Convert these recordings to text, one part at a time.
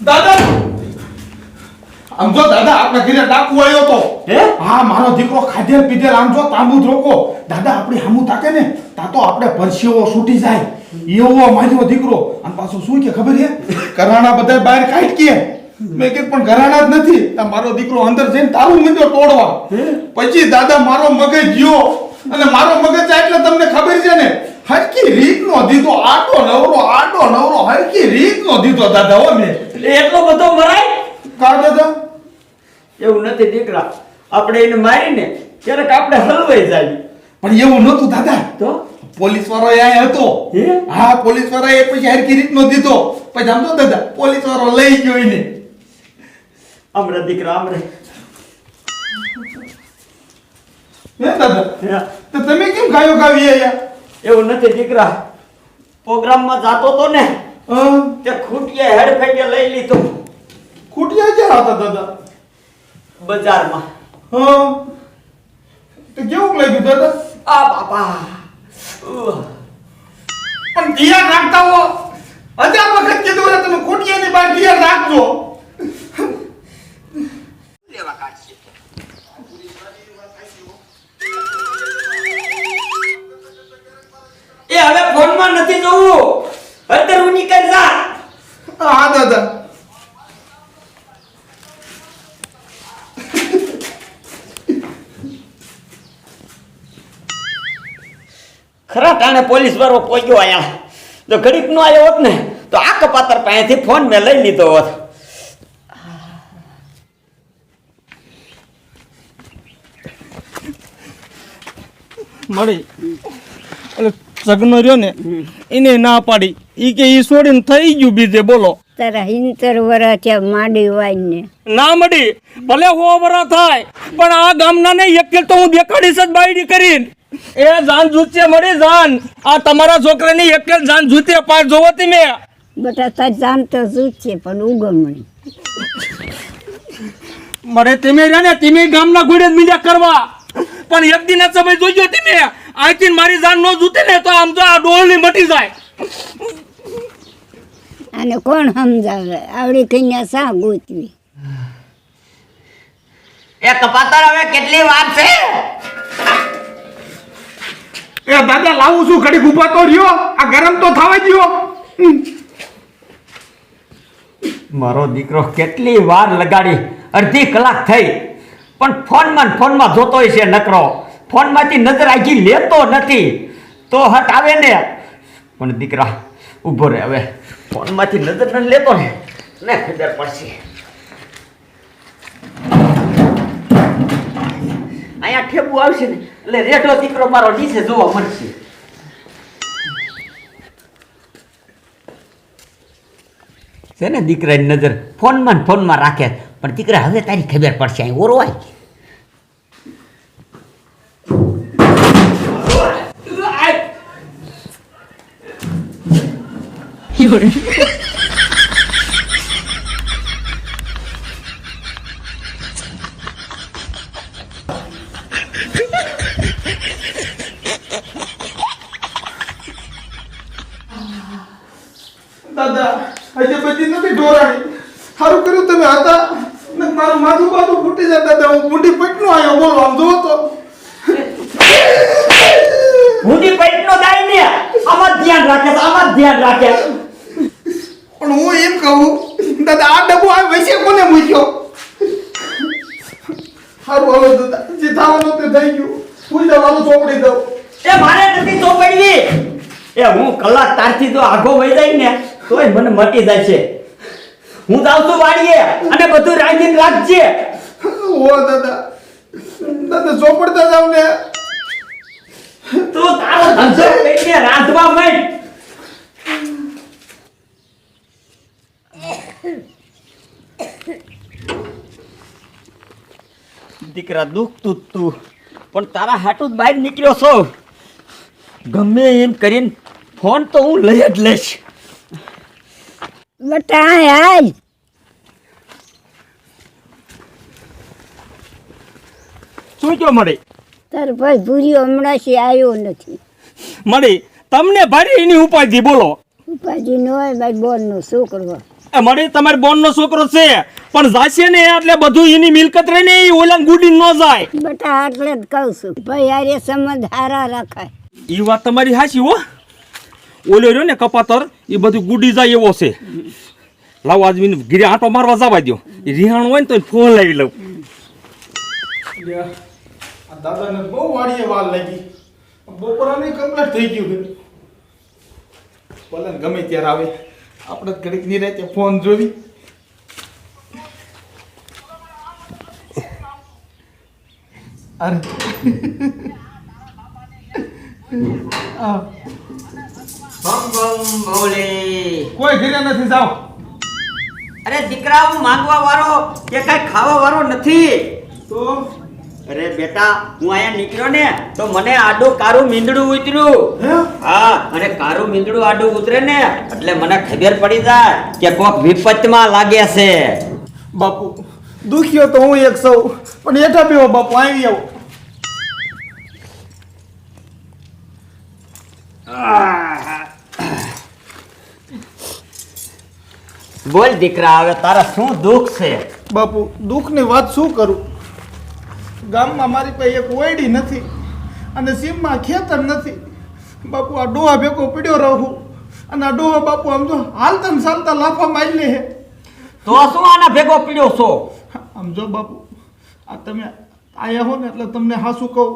દાદા! આમ જો દાદા આપણા ઘરે ડાકુ આવ્યો તો. હે? હા મારો દીકરો ખાધેલ પીધેલ આમ જો તાંબુ જ રોકો દાદા આપણી હામું તાકે ને તા તો આપણે પરસીઓ છૂટી જાય. એવો મારો દીકરો. અને પાછું શું કે ખબર છે કરાણા બધા બહાર કે. મેં કીધું પણ ઘરાણા જ નથી. મારો દીકરો અંદર જઈને તારું મંદિર તોડવા. પછી દાદા મારો મગજ ગયો. અને મારો મગજ આ એટલે તમને ખબર છે ને હરકી રીતનો દીધો આટો નવરો આટો નવરો હરકી રીતનો દીધો દાદા હો મેં. એટલે એટલો બધો મરાય? કા દાદા? એવું નથી દીકરા આપણે એને મારીને ક્યારેક આપણે હલવાઈ જાય. પણ એવું નહોતું દાદા. તો? પોલીસ વાળો અહીંયા હતો. હા? પોલીસવાળા એ પછી હરકી રીતનો દીધો. પછી આમ તો દાદા પોલીસ વાળો લઈ ગયો એને. હમણાં દીકરા હમણાં. હે. દાદા? તો તમે કેમ ગાયો ગાવી અહીંયા એવું નથી દીકરા. પ્રોગ્રામમાં જાતો તો ને. તે ખૂટિયા હેડફેટે લઈ લીધો. ખૂટિયા ક્યાં હતા દાદા? બજારમાં. હા? તો કેવું લાગ્યું દાદા? આ બાપા. પણ ધ્યાન રાખતા હો. હજાર વખત કીધું ને તમે ખૂટિયાની બહાર ધ્યાન રાખજો. ખરા ટાણે પોલીસ વાળો પહોંચ્યો અહીંયા. જો ઘડીક નો આવ્યો હોત ને તો આ કપાતર પાસેથી ફોન મેં લઈ લીધો હોત. મળી. એટલે સગનો રહ્યો ને એને ના પાડી. ઈ કે ઈ છોડીને થઈ ગયું બીજે બોલો. તારા હિંતર વરા છે માંડી વાઈને ના. મળી. ભલે હો વરા થાય પણ આ ગામના ને એક તો હું દેખાડીશ જ બાયડી કરીને. એ જાન જૂતે મરી જાન. આ તમારા છોકરાની એક જાન જૂતે પાર જોવો મે. બટા તાર જાન તો શું છે પણ ઉગમણી મરે તમે રે ને તમે ગામના ઘોડે જ કરવા. પણ એક દિન સમય જોઈજો તમે આથી મારી જાન નો જૂતે ને તો આમ તો આ ડોલની મટી જાય. અને કોણ સમજાવે? આવડી કન્યા સા ગોતવી? એ કપાતર હવે કેટલી વાત છે? એ દાદા, લાવું છું, ઘડીક ઊભા તો રહ્યો. આ ગરમ તો થવા દ્યો. મારો દીકરો કેટલી વાર લગાડી, અડધી કલાક થઈ. પણ ફોનમાં ફોનમાં જોતો છે નકરો. ફોનમાંથી નજર આખી લેતો નથી. તો હટ આવે ને. પણ દીકરા, ઊભો રહે હવે. ફોનમાંથી નજર ન લેતો ને. ને ખબર પડશે. અહીંયા ઠેબુ આવશે ને એટલે રેઢો દીકરો મારો નીચે જોવા મળશે છે ને દીકરાની નજર ફોનમાં ફોનમાં રાખે પણ દીકરા હવે તારી ખબર પડશે અહીં ઓરવાય દાદા હજી બધી નથી ઢોરાણી સારું કર્યું તમે હતા ને મારું માથું જાય દાદા હું મૂંઢી પટનો આવ્યો બોલો આમ જોવો તો. હુંડી પેટનો દાઈ ને આમાં ધ્યાન રાખે આમાં ધ્યાન રાખે પણ હું એમ કહું દાદા આ ડબ્બો આ વૈસે કોને મૂક્યો? સારું હવે દાદા જે થવાનું તે થઈ ગયું. હું જવાનું ચોપડી દઉં. એ મારે નથી ચોપડવી. એ હું કલાક તારથી તો આગો વહી જાય ને તોય મને મટી જાય છે. હું જાઉં છું વાડીએ અને બધું રાંધીને રાખજે. ઓ દાદા દાદા ચોપડતા જાવ ને તું તારો ધંધો લઈને રાંધવા માંડ દીકરા દુઃખ તું તું પણ તારા હાટું જ બહાર નીકળ્યો છો ગમે એમ કરીને ફોન તો હું લઈ જ લઈશ બટા આય શું કયો મળી. તાર ભાઈ ભૂર્યો હમણાં થી આવ્યો નથી. મળી. તમને ભારી એની ઉપાધિ બોલો. ઉપાધિ ન હોય મારી બોનનો છોકરો. એ મળી તમારી બોનનો છોકરો છે. પણ જાશે ને એટલે બધું એની મિલકત રહીને એ ઓલા ગુડી ન જાય. બટા એટલે જ કહું છું. ભાઈ આરે સંબંધ હારા રાખાય. એ વાત તમારી હાચી હો. ઓલો રહ્યો ને કપાતર એ બધું ગુડી જાય એવો છે. લાવ આજ મને ગીરે આંટો મારવા જવા દો એ રિહાણ હોય ને તો ફોન લાવી લઉં. દાદાને બહુ વાડીએ વાલ લાગી. બપોરાની કમ્પ્લીટ થઈ ગયું છે. ભલે ગમે ત્યારે આવે. આપણે ઘડીકની રાતે ફોન જોવી. અરે. કોઈ ઘરે નથી જાઓ. અરે દીકરા હું માંગવા વાળો કે કઈ ખાવા વાળો નથી. તો? અરે બેટા હું અહીંયા નીકળ્યો ને તો મને આડું કારું મીંદડું ઉતર્યું. હા? અને કારું મીંદડું આડું ઉતરે ને એટલે મને ખબર પડી જાય કે કોક વિપતમાં લાગે છે. બાપુ દુખ્યો તો હું એક સૌ પણ એઠા પીવો બાપુ આવી આવો. બોલ દીકરા હવે તારા શું દુઃખ છે? બાપુ દુઃખની વાત શું કરું? ગામમાં મારી પાસે એક ઓયડી નથી અને સીમમાં ખેતર નથી. બાપુ આ ડોહા ભેગો પીડ્યો રહું. અને આ ડોહા બાપુ આમ જો હાલતા ચાલતા લાફા મારી લે તો શું આના ભેગો પીડ્યો છો? આમ જો બાપુ આ તમે આયા હો ને એટલે તમને હાસું કહું.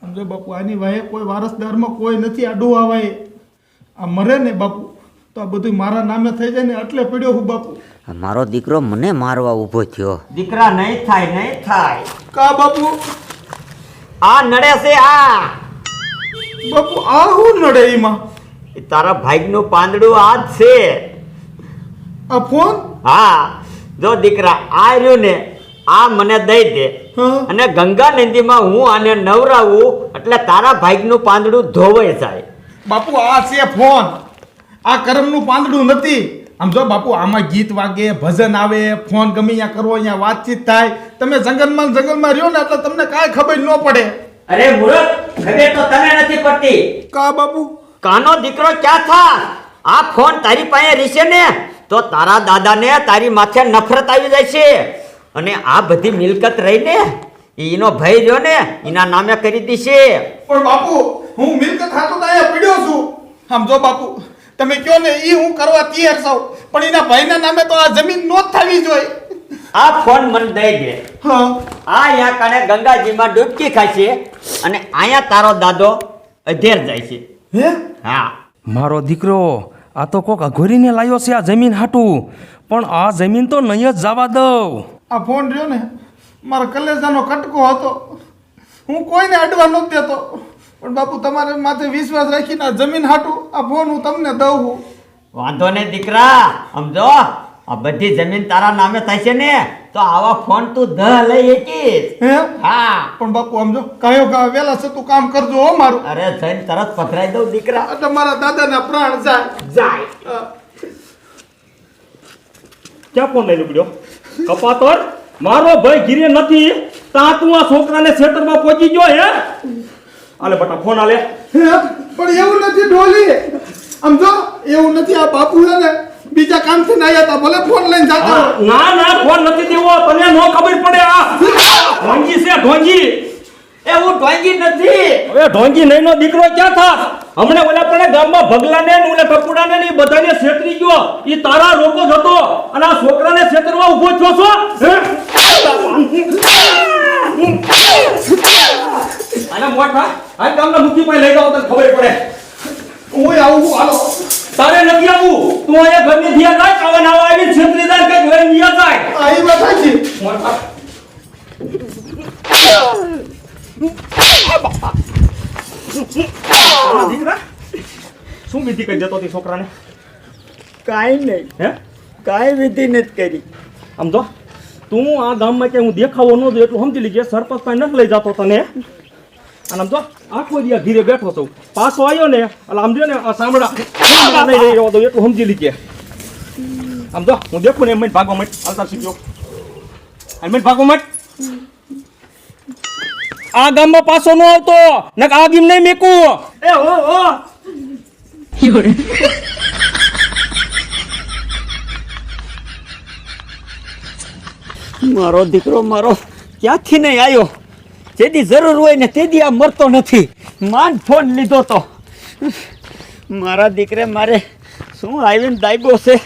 સમજો બાપુ આની વાહે કોઈ વારસદારમાં કોઈ નથી આ ડોહા વાહે. આ મરે ને બાપુ. તો આ બધું મારા નામે થઈ જાય ને એટલે પડ્યો હું બાપુ. મારો દીકરો મને મારવા ઊભો થયો. દીકરા નહીં થાય નહીં થાય. કા બાપુ? આ નડે છે આ. બાપુ આ હું નડે એમાં? તારા ભાઈનું પાંદડું આ જ છે. આ ફોન? હા જો દીકરા આ રહ્યું ને આ મને દઈ દે. હા. અને ગંગા નદીમાં હું આને નવરાવું એટલે તારા ભાઈનું પાંદડું ધોવાઈ જાય. બાપુ આ છે ફોન. આ કર્મનું પાંદડું નથી. આમ જો બાપુ આમાં ગીત વાગે ભજન આવે ફોન ગમે ત્યાં કરવો અહીંયા વાતચીત થાય. તમે જંગલમાં જંગલમાં રહ્યો ને એટલે તમને કાંઈ ખબર ન પડે. અરે મૂર્ખ ખબર તો તને નથી પડતી. કા બાપુ? કાનો દીકરો ક્યાં થા? આ ફોન તારી પાસે રહેશે ને તો તારા દાદાને તારી માથે નફરત આવી જાય છે અને આ બધી મિલકત રહીને એનો ભાઈ રહ્યો ને એના નામે કરી દીશે. પણ બાપુ હું મિલકત હાથો તો અહીંયા પીડ્યો છું. આમ જો બાપુ તમે કયો ને એ હું કરવા તૈયાર છું. પણ એના ભાઈના નામે તો આ જમીન નો થવી જોઈએ. આ ફોન મને દઈ દે. હા. આ અહીંયા કણે ગંગાજીમાં ડૂબકી ખાય છે અને અહીંયા તારો દાદો અધેર જાય છે. હે? હા. મારો દીકરો આ તો કોક અઘોરીને લાવ્યો છે આ જમીન હાટું. પણ આ જમીન તો નહીં જ જવા દઉં. આ ફોન રહ્યો ને મારા કલેજાનો કટકો હતો. હું કોઈને અડવા નહોતો દેતો. પણ બાપુ તમારે માથે વિશ્વાસ રાખીને આ જમીન હાટું આ ફોન હું તમને દઉં છું વાંધો નહીં દીકરા સમજો? આ બધી જમીન તારા નામે થાય છે ને તો આવા ફોન તું ધ લઈ એકીશ હે? હા. પણ બાપુ સમજો કયો કા વેલા છે તું કામ કરજો હો મારું. અરે જઈને તરત પથરાઈ દઉં દીકરા. એટલે મારા દાદાના પ્રાણ જાય. જાય. ક્યાં ફોન લઈ નીકળ્યો કપાતર? મારો ભાઈ ગીરે નથી તા તું આ છોકરાને ખેતરમાં પહોંચી ગયો હે? આલે બટા ફોન આલે. પણ એવું નથી ઢોલી. આમ જો એવું નથી આ બાપુ છે ને બીજા કામથી ના આવ્યા હતા. ભલે ફોન લઈને જતા ના ના ફોન નથી દેવો. તને નો ખબર પડે આ. ઢોંગી છે ઢોંગી. એ હું ઢોંગી નથી. હવે ઢોંગી નહીં નો દીકરો ક્યાં થા? હમણે ઓલા પણ ગામમાં ભગલાને ને ઓલા ટપુડાને ને બધાને છેતરી ગયો. ઈ તારા રોકો જ હતો. અને આ છોકરાને છેતરવા ઊભો થયો છો હે? મોટા આ ગામના મુખી પાસે લઈ જાઓ તને ખબર પડે. હું આવું હાલો. તારે નથી આવું તું અહીંયા ઘરની ધ્યાન રાખ આવા ના આવી છેતરી જાય કંઈક લઈને નિયા જાય આઈ વાત મોટા દીકરા? શું વિધિ કરી દેતો હતી છોકરાને? કાંઈ નહીં. હે? કાંઈ વિધિ નથી કરી. આમ તો તું આ ગામમાં કે હું દેખાવો ન દઉં એટલું સમજી લીજે સરપંચ પાસે નથી લઈ જતો તને. અને આમ જો આખો દિયા ઘીરે બેઠો છું. પાછો આવ્યો ને એટલે આમ જો ને આ સાંભળા નહીં રહી રહ્યો તો એટલું સમજી લીધે. આમ જો હું દેખું ને એમ ભાગવા માટે હાલતા શીખ્યો હાલ મને ભાગવા માટે આ ગામમાં પાછો ન આવતો ને આ ગીમ નહીં મેકું. એ હો હો. મારો દીકરો મારો ક્યાંથી નહીં આવ્યો જેથી જરૂર હોય ને તેથી આ મરતો નથી. માન ફોન લીધો તો. મારા દીકરે મારે શું આવીને દાયબો છે?